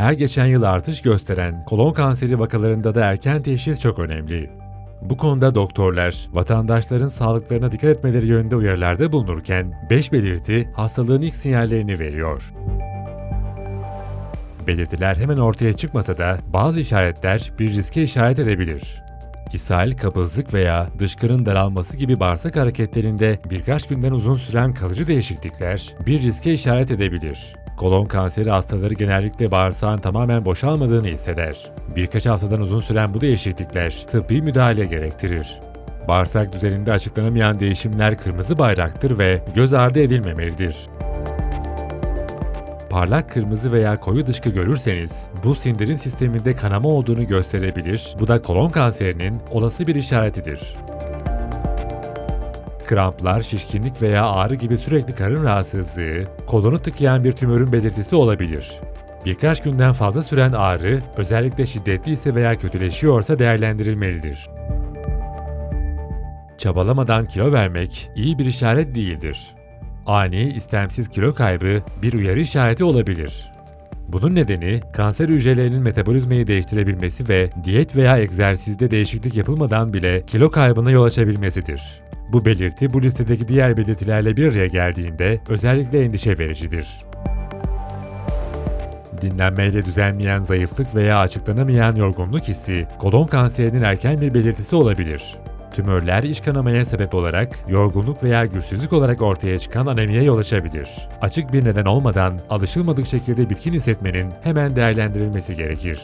Her geçen yıl artış gösteren kolon kanseri vakalarında da erken teşhis çok önemli. Bu konuda doktorlar, vatandaşların sağlıklarına dikkat etmeleri yönünde uyarılarda bulunurken 5 belirti hastalığın ilk sinyallerini veriyor. Belirtiler hemen ortaya çıkmasa da bazı işaretler bir riske işaret edebilir. İshal, kabızlık veya dışkının daralması gibi bağırsak hareketlerinde birkaç günden uzun süren kalıcı değişiklikler bir riske işaret edebilir. Kolon kanseri hastaları genellikle bağırsağın tamamen boşalmadığını hisseder. Birkaç haftadan uzun süren bu değişiklikler tıbbi müdahale gerektirir. Bağırsak düzeninde açıklanamayan değişimler kırmızı bayraktır ve göz ardı edilmemelidir. Parlak kırmızı veya koyu dışkı görürseniz bu sindirim sisteminde kanama olduğunu gösterebilir. Bu da kolon kanserinin olası bir işaretidir. Kramplar, şişkinlik veya ağrı gibi sürekli karın rahatsızlığı, kolonu tıkayan bir tümörün belirtisi olabilir. Birkaç günden fazla süren ağrı, özellikle şiddetli ise veya kötüleşiyorsa değerlendirilmelidir. Çabalamadan kilo vermek iyi bir işaret değildir. Ani, istemsiz kilo kaybı bir uyarı işareti olabilir. Bunun nedeni kanser hücrelerinin metabolizmayı değiştirebilmesi ve diyet veya egzersizde değişiklik yapılmadan bile kilo kaybına yol açabilmesidir. Bu belirti bu listedeki diğer belirtilerle bir araya geldiğinde özellikle endişe vericidir. Dinlenmeyle düzelmeyen zayıflık veya açıklanamayan yorgunluk hissi kolon kanserinin erken bir belirtisi olabilir. Tümörler iç kanamaya sebep olarak yorgunluk veya güçsüzlük olarak ortaya çıkan anemiye yol açabilir. Açık bir neden olmadan alışılmadık şekilde bitkin hissetmenin hemen değerlendirilmesi gerekir.